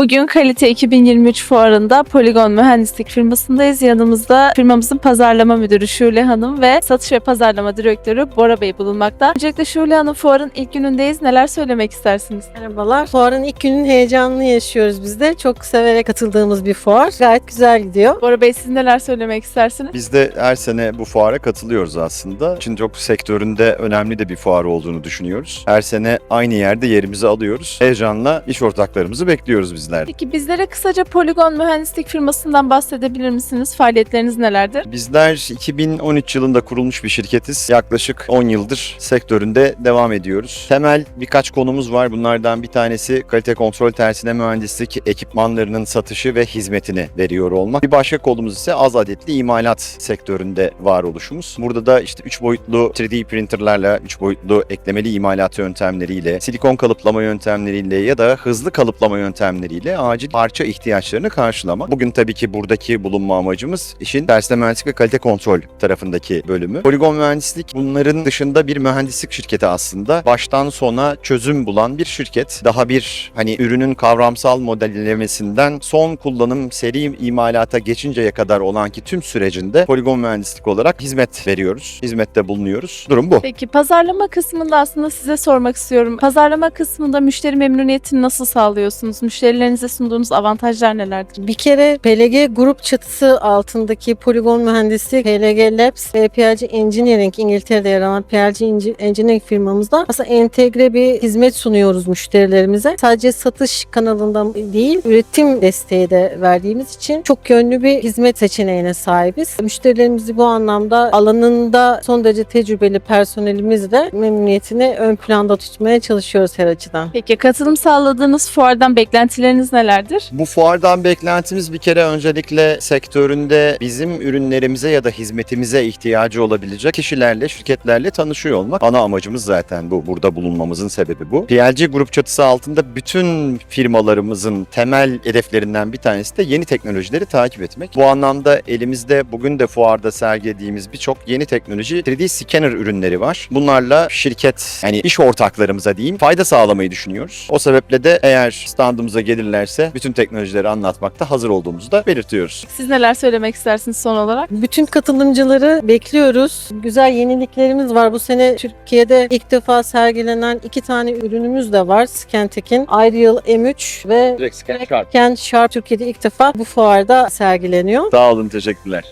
Bugün Kalite 2023 fuarında Poligon Mühendislik firmasındayız. Yanımızda firmamızın pazarlama müdürü Şule Hanım ve satış ve pazarlama direktörü Bora Bey bulunmakta. Öncelikle Şule Hanım fuarın ilk günündeyiz. Neler söylemek istersiniz? Merhabalar. Fuarın ilk günün heyecanını yaşıyoruz biz de. Çok severek katıldığımız bir fuar. Gayet güzel gidiyor. Bora Bey siz neler söylemek istersiniz? Biz de her sene bu fuara katılıyoruz aslında. Çin çok sektöründe önemli de bir fuar olduğunu düşünüyoruz. Her sene aynı yerde yerimizi alıyoruz. Heyecanla iş ortaklarımızı bekliyoruz bizler. Peki bizlere kısaca Poligon Mühendislik firmasından bahsedebilir misiniz? Faaliyetleriniz nelerdir? Bizler 2013 yılında kurulmuş bir şirketiz. Yaklaşık 10 yıldır sektöründe devam ediyoruz. Temel birkaç konumuz var. Bunlardan bir tanesi kalite kontrol tersine mühendislik ekipmanlarının satışı ve hizmetini veriyor olmak. Bir başka kolumuz ise az adetli imalat sektöründe varoluşumuz. Burada da işte 3 boyutlu 3D printerlarla, 3 boyutlu eklemeli imalat yöntemleriyle, silikon kalıplama yöntemleriyle ya da hızlı kalıplama yöntemleriyle acil parça ihtiyaçlarını karşılama. Bugün tabii ki buradaki bulunma amacımız işin tersine mühendislik ve kalite kontrol tarafındaki bölümü. Poligon mühendislik bunların dışında bir mühendislik şirketi aslında. Baştan sona çözüm bulan bir şirket. Daha bir hani ürünün kavramsal modellemesinden son kullanım seri imalata geçinceye kadar olan ki tüm sürecinde poligon mühendislik olarak hizmet veriyoruz. Hizmette bulunuyoruz. Durum bu. Peki pazarlama kısmında aslında size sormak istiyorum. Pazarlama kısmında müşteri memnuniyetini nasıl sağlıyorsunuz? Müşterilerinize sunduğunuz avantajlar nelerdir? Bir kere PLG grup çatısı altındaki Poligon Mühendislik, PLG Labs ve PLG Engineering İngiltere'de yer alan PLG Engi- Engineering firmamızda aslında entegre bir hizmet sunuyoruz müşterilerimize. Sadece satış kanalından değil, üretim desteği de verdiğimiz için çok yönlü bir hizmet seçeneğine sahibiz. Müşterilerimizi bu anlamda alanında son derece tecrübeli personelimizle memnuniyetini ön planda tutmaya çalışıyoruz her açıdan. Peki katılım sağladığınız fuardan beklentileriniz nelerdir? Bu fuardan beklentimiz bir kere öncelikle sektöründe bizim ürünlerimize ya da hizmetimize ihtiyacı olabilecek kişilerle, şirketlerle tanışıyor olmak. Ana amacımız zaten bu. Burada bulunmamızın sebebi bu. PLG grup çatısı altında bütün firmalarımızın temel hedeflerinden bir tanesi de yeni teknolojileri takip etmek. Bu anlamda elimizde bugün de fuarda sergilediğimiz birçok yeni teknoloji 3D scanner ürünleri var. Bunlarla şirket yani iş ortaklarımıza diyeyim fayda sağlamayı düşünüyoruz. O sebeple de eğer standımıza gelirlerse bütün teknolojileri anlatmakta hazır olduğumuzu da belirtiyoruz. Siz neler söylemek istersiniz son olarak? Bütün katılımcıları bekliyoruz. Güzel yeniliklerimiz var. Bu sene Türkiye'de ilk defa sergilenen iki tane ürünümüz de var. Scantek'in Ideal M3 ve Direkt scan Scan Sharp Türkiye'de ilk defa bu fuarda sergileniyor. Sağ olun, teşekkürler.